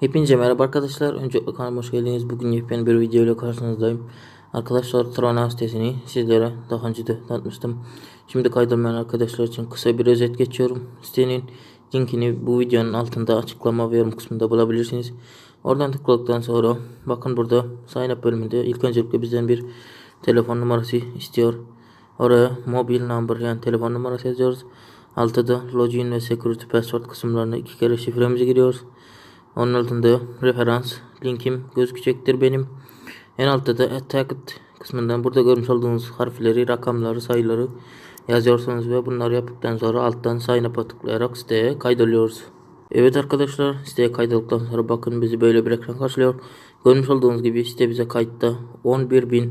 Hepinize merhaba arkadaşlar. Öncelikle kanalıma hoş geldiniz. Bugün yepyeni bir video ile karşınızdayım. Arkadaşlar Trona sitesini sizlere daha önce de tanıtmıştım. Şimdi kaydolmayan arkadaşlar için kısa bir özet geçiyorum. Sitenin linkini bu videonun altında açıklama ve yorum kısmında bulabilirsiniz. Oradan tıkladıktan sonra bakın burada sign up bölümünde ilk öncelikle bizden bir telefon numarası istiyor. Oraya mobil number yani telefon numarası yazıyoruz. Altta login ve security password kısımlarına iki kere şifremizi giriyoruz. Onun altında referans linkim gözükecektir benim. En altta da attacked kısmından burada görmüş olduğunuz harfleri, rakamları, sayıları yazıyorsunuz ve bunları yaptıktan sonra alttan sign up'a tıklayarak siteye kaydoluyoruz. Evet arkadaşlar siteye kaydolduktan sonra bakın bizi böyle bir ekran karşılıyor. Görmüş olduğunuz gibi site bize kayıtta 11.000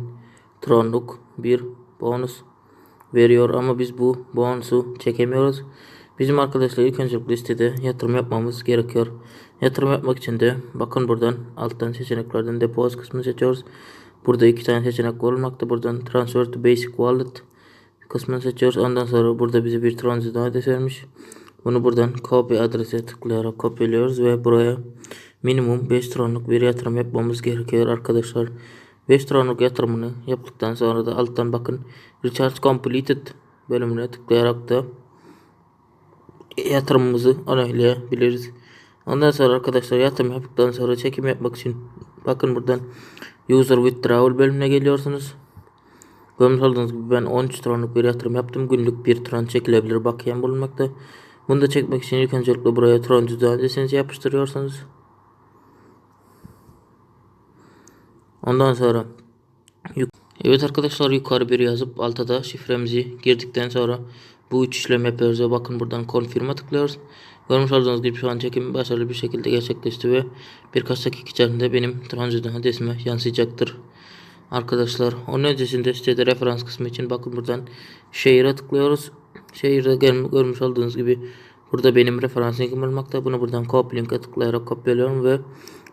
tronluk bir bonus veriyor ama biz bu bonusu çekemiyoruz. Bizim arkadaşlar ilk öncelikle listede yatırım yapmamız gerekiyor. Yatırım yapmak için de bakın buradan alttan seçeneklerden depozit kısmını seçiyoruz. Burada iki tane seçenek bulunmakta. Buradan transfer to basic wallet kısmını seçiyoruz. Ondan sonra burada bize bir transit adres vermiş. Bunu buradan copy adrese tıklayarak kopyalıyoruz ve buraya minimum 5 tronluk bir yatırım yapmamız gerekiyor arkadaşlar. 5 tronluk yatırımını yaptıktan sonra da alttan bakın recharge completed bölümüne tıklayarak da yatırımımızı onaylayabiliriz. Ondan sonra arkadaşlar yatırım yaptıktan sonra çekim yapmak için bakın buradan user withdrawal bölümüne geliyorsunuz. Görmüş olduğunuz gibi ben 13 tronluk bir yatırım yaptım. Günlük bir tron çekilebilir bakiyem bulunmakta. Bunu da çekmek için ilk öncelikle buraya tron cüzdanı yapıştırıyorsunuz. Ondan sonra Evet arkadaşlar yukarı bir yazıp alta da şifremizi girdikten sonra bu üç işlem yapıyoruz ve bakın buradan confirm'a tıklıyoruz. Görmüş olduğunuz gibi şu an çekim başarılı bir şekilde gerçekleşti ve birkaç dakika içerisinde benim transitin adresime yansıyacaktır. Arkadaşlar onun öncesinde sitede referans kısmı için bakın buradan şehire tıklıyoruz. Şehirde görmüş olduğunuz gibi burada benim referans linkim bulunmakta. Bunu buradan copy link'e tıklayarak kopyalıyorum ve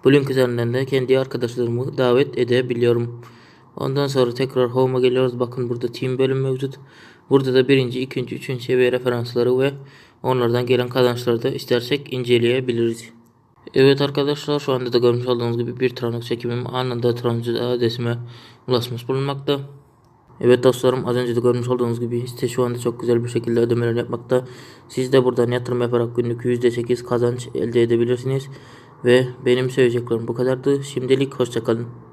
bu link üzerinden de kendi arkadaşlarımı davet edebiliyorum. Ondan sonra tekrar home'a geliyoruz. Bakın burada team bölüm mevcut. Burada da birinci, ikinci, üçüncü seviye referansları ve onlardan gelen kazançları da istersek inceleyebiliriz. Evet arkadaşlar şu anda da görmüş olduğunuz gibi bir tırnak çekimim anında transit adresime ulaşmış bulunmakta. Evet dostlarım az önce de görmüş olduğunuz gibi site şu anda çok güzel bir şekilde ödemeler yapmakta. Siz de buradan yatırım yaparak günlük %8 kazanç elde edebilirsiniz. Ve benim söyleyeceklerim bu kadardı. Şimdilik hoşçakalın.